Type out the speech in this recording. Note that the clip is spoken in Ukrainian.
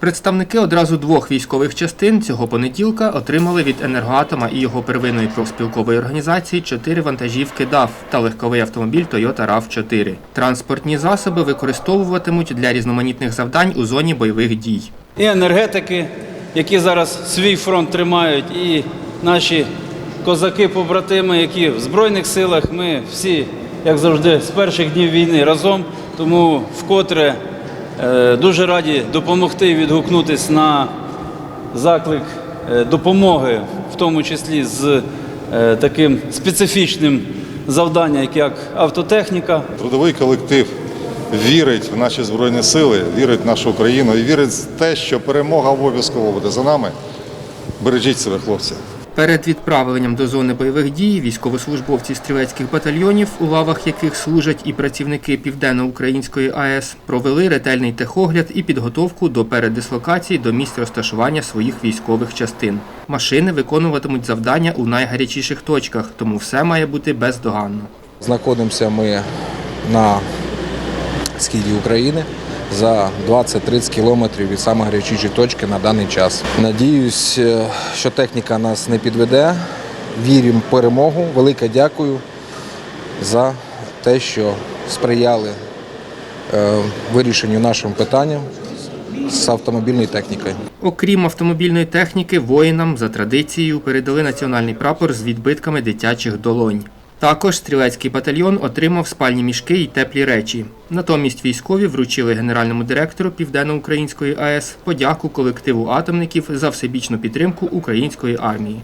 Представники одразу двох військових частин цього понеділка отримали від енергоатома і його первинної профспілкової організації чотири вантажівки ДАФ та легковий автомобіль Toyota RAV4. Транспортні засоби використовуватимуть для різноманітних завдань у зоні бойових дій. і енергетики, які зараз свій фронт тримають, і наші козаки-побратими, які в Збройних силах. Ми всі, як завжди, з перших днів війни разом. Тому вкотре дуже раді допомогти і відгукнутись на заклик е, допомоги, в тому числі з е, таким специфічним завданням, як автотехніка. Трудовий колектив вірить в наші збройні сили, вірить в нашу Україну і вірить в те, що перемога обов'язково буде за нами. Бережіть себе, хлопці. Перед відправленням до зони бойових дій військовослужбовці стрілецьких батальйонів, у лавах яких служать і працівники Південно-Української АЕС, провели ретельний техогляд і підготовку до передислокації до місць розташування своїх військових частин. Машини виконуватимуть завдання у найгарячіших точках, тому все має бути бездоганно. Знаходимося ми на східі України за 20-30 кілометрів від самої гарячішої точки на даний час. Надіюсь, е, що техніка нас не підведе. Віримо в перемогу. Велике дякую за те, що сприяли е, вирішенню нашим питанням з автомобільною технікою. Окрім автомобільної техніки, воїнам за традицією передали національний прапор з відбитками дитячих долонь. Також стрілецький батальйон отримав спальні мішки і теплі речі. Натомість військові вручили генеральному директору Південно-Української АЕС подяку колективу атомників за всебічну підтримку української армії.